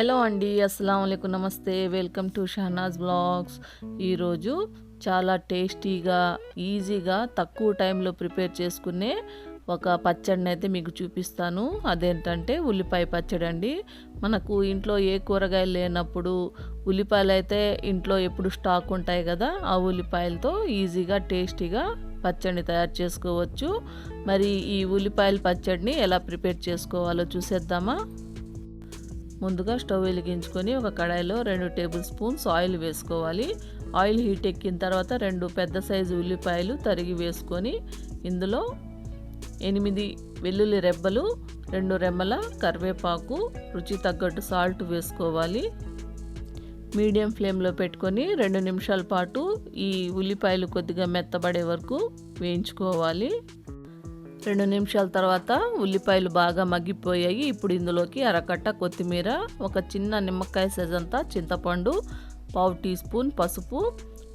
Hello అండి అస్సలం అయికు నమస్తే వెల్కమ్ టు షహనాజ్ బ్లాగ్స్. ఈరోజు చాలా టేస్టీగా ఈజీగా తక్కువ టైంలో ప్రిపేర్ చేసుకునే ఒక పచ్చడిని అయితే మీకు చూపిస్తాను. అదేంటంటే ఉల్లిపాయ పచ్చడి అండి మనకు ఇంట్లో ఏ కూరగాయలు లేనప్పుడు ఉల్లిపాయలు అయితే ఇంట్లో ఎప్పుడు స్టాక్ ఉంటాయి కదా ఆ ఉల్లిపాయలతో ఈజీగా టేస్టీగా పచ్చడిని తయారు చేసుకోవచ్చు. మరి ఈ ఉల్లిపాయల పచ్చడిని ఎలా ప్రిపేర్ చేసుకోవాలో చూసేద్దామా? ముందుగా స్టవ్ వెలిగించుకొని ఒక కడాయిలో రెండు టేబుల్ స్పూన్స్ ఆయిల్ వేసుకోవాలి. ఆయిల్ హీట్ ఎక్కిన తర్వాత రెండు పెద్ద సైజు ఉల్లిపాయలు తరిగి వేసుకొని ఇందులో ఎనిమిది వెల్లుల్లి రెబ్బలు రెండు రెమ్మల కరివేపాకు రుచి తగ్గట్టు సాల్ట్ వేసుకోవాలి. మీడియం ఫ్లేమ్లో పెట్టుకొని రెండు నిమిషాల పాటు ఈ ఉల్లిపాయలు కొద్దిగా మెత్తబడే వరకు వేయించుకోవాలి. రెండు నిమిషాల తర్వాత ఉల్లిపాయలు బాగా మగ్గిపోయాయి. ఇప్పుడు ఇందులోకి అరకట్ట కొత్తిమీర ఒక చిన్న నిమ్మకాయ సైజ్ అంతా చింతపండు పావు టీ స్పూన్ పసుపు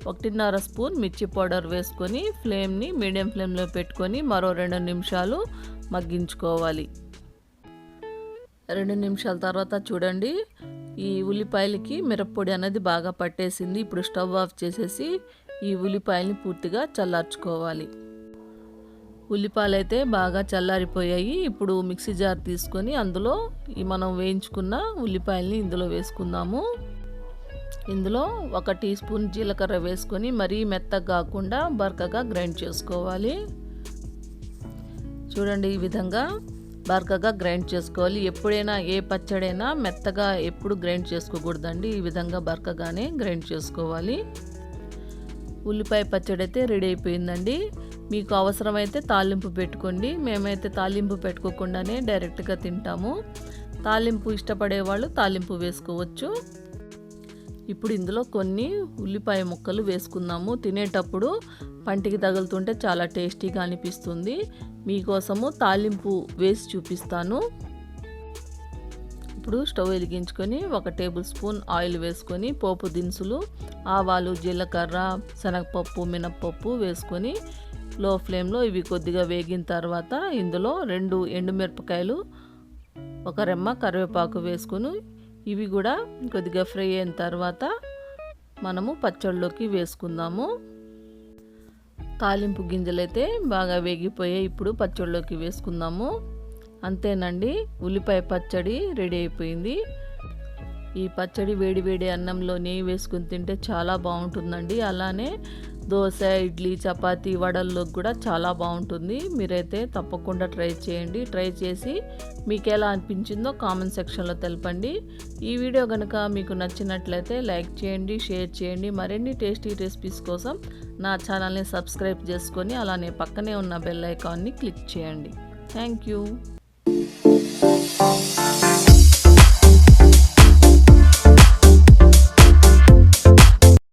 ఒకటిన్నర స్పూన్ మిర్చి పౌడర్ వేసుకొని ఫ్లేమ్ని మీడియం ఫ్లేమ్లో పెట్టుకొని మరో రెండు నిమిషాలు మగ్గించుకోవాలి. రెండు నిమిషాల తర్వాత చూడండి ఈ ఉల్లిపాయలకి మిరప్పొడి అనేది బాగా పట్టేసింది. ఇప్పుడు స్టవ్ ఆఫ్ చేసేసి ఈ ఉల్లిపాయల్ని పూర్తిగా చల్లార్చుకోవాలి. ఉల్లిపాయలు అయితే బాగా చల్లారిపోయాయి. ఇప్పుడు మిక్సీ జార్ తీసుకొని అందులో ఈ మనం వేయించుకున్న ఉల్లిపాయల్ని ఇందులో వేసుకుందాము. ఇందులో ఒక టీ స్పూన్ జీలకర్ర వేసుకొని మరీ మెత్తగా కాకుండా బరకగా గ్రైండ్ చేసుకోవాలి. చూడండి ఈ విధంగా బరకగా గ్రైండ్ చేసుకోవాలి. ఎప్పుడైనా ఏ పచ్చడైనా మెత్తగా ఎప్పుడు గ్రైండ్ చేసుకోకూడదండి. ఈ విధంగా బరకగానే గ్రైండ్ చేసుకోవాలి. ఉల్లిపాయ పచ్చడి అయితే రెడీ అయిపోయిందండి. మీకు అవసరమైతే తాలింపు పెట్టుకోండి. మేమైతే తాలింపు పెట్టుకోకుండానే డైరెక్ట్గా తింటాము. తాలింపు ఇష్టపడే వాళ్ళు తాలింపు వేసుకోవచ్చు. ఇప్పుడు ఇందులో కొన్ని ఉల్లిపాయ ముక్కలు వేసుకుందాము. తినేటప్పుడు పంటికి తగులుతుంటే చాలా టేస్టీగా అనిపిస్తుంది. మీకోసము తాలింపు వేసి చూపిస్తాను. ఇప్పుడు స్టవ్ వెలిగించుకొని ఒక టేబుల్ స్పూన్ ఆయిల్ వేసుకొని పోపు దినుసులు ఆవాలు జీలకర్ర శనగపప్పు మినప్పప్పు వేసుకొని లో ఫ్లేమ్లో ఇవి కొద్దిగా వేగిన తర్వాత ఇందులో రెండు ఎండుమిరపకాయలు ఒక రెమ్మ కరివేపాకు వేసుకుని ఇవి కూడా కొద్దిగా ఫ్రై అయిన తర్వాత మనము పచ్చళ్ళలోకి వేసుకుందాము. తాలింపు గింజలైతే బాగా వేగిపోయాయి ఇప్పుడు పచ్చళ్ళలోకి వేసుకుందాము. అంతేనండి ఉల్లిపాయ పచ్చడి రెడీ అయిపోయింది. ఈ పచ్చడి వేడి వేడి అన్నంలో నెయ్యి వేసుకుని తింటే చాలా బాగుంటుందండి. అలానే దోశ ఇడ్లీ చపాతి వడల్లో కూడా చాలా బాగుంటుంది. మీరైతే తప్పకుండా ట్రై చేయండి. ట్రై చేసి మీకు ఎలా అనిపించిందో కామెంట్ సెక్షన్లో తెలపండి. ఈ వీడియో కనుక మీకు నచ్చినట్లయితే లైక్ చేయండి షేర్ చేయండి. మరిన్ని టేస్టీ రెసిపీస్ కోసం నా ఛానల్ని సబ్స్క్రైబ్ చేసుకొని అలానే పక్కనే ఉన్న బెల్ ఐకాన్ని క్లిక్ చేయండి. Thank you.